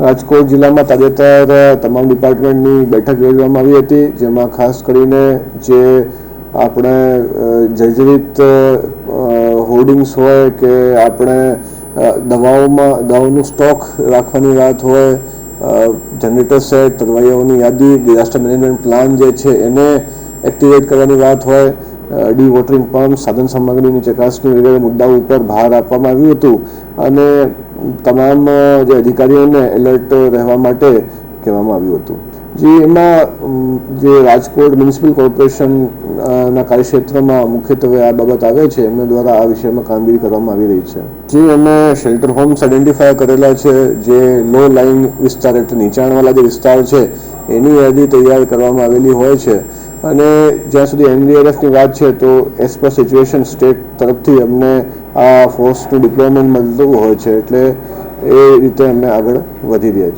રાજકોટ જિલ્લામાં તાજેતર તમામ ડિપાર્ટમેન્ટની બેઠક યોજવામાં આવી હતી, જેમાં ખાસ કરીને જે આપણે જર્જરિત હોર્ડિંગ્સ હોય કે આપણે દવાઓમાં, દવાઓનું સ્ટોક રાખવાની વાત હોય જનરેટર સેટ, તરવૈયાઓની યાદી, ડિઝાસ્ટર મેનેજમેન્ટ પ્લાન જે છે એને એક્ટિવેટ કરવાની વાત હોય ડી વોટરિંગ પંપ, સાધન સામગ્રીની ચકાસણી વગેરે મુદ્દાઓ ઉપર ભાર આપવામાં આવ્યું હતું. અને તમામ જે અધિકારીઓને એલર્ટ રહેવા માટે કહેવામાં આવ્યું હતું. જે એમાં જે રાજકોટ મ્યુનિસિપલ કોર્પોરેશનના કાર્યક્ષેત્રમાં મુખ્યત્વે આ બાબત આવે છે, એમના દ્વારા આ વિષયમાં કામગીરી કરવામાં આવી રહી છે. જે અમે શેલ્ટર હોમ્સ આઈડેન્ટિફાય કરેલા છે, જે લો લાઇન વિસ્તાર એટલે નીચાણવાળા જે વિસ્તાર છે, એની યાદી તૈયાર કરવામાં આવેલી હોય છે. અને જ્યાં સુધી એનડીઆરએફની વાત છે, તો એઝ પર સિચ્યુએશન સ્ટેટ તરફથી અમને આ ફોર્સનું ડિપ્લોયમેન્ટ મળતું હોય છે, એટલે એ રીતે અમે આગળ વધી રહ્યા છીએ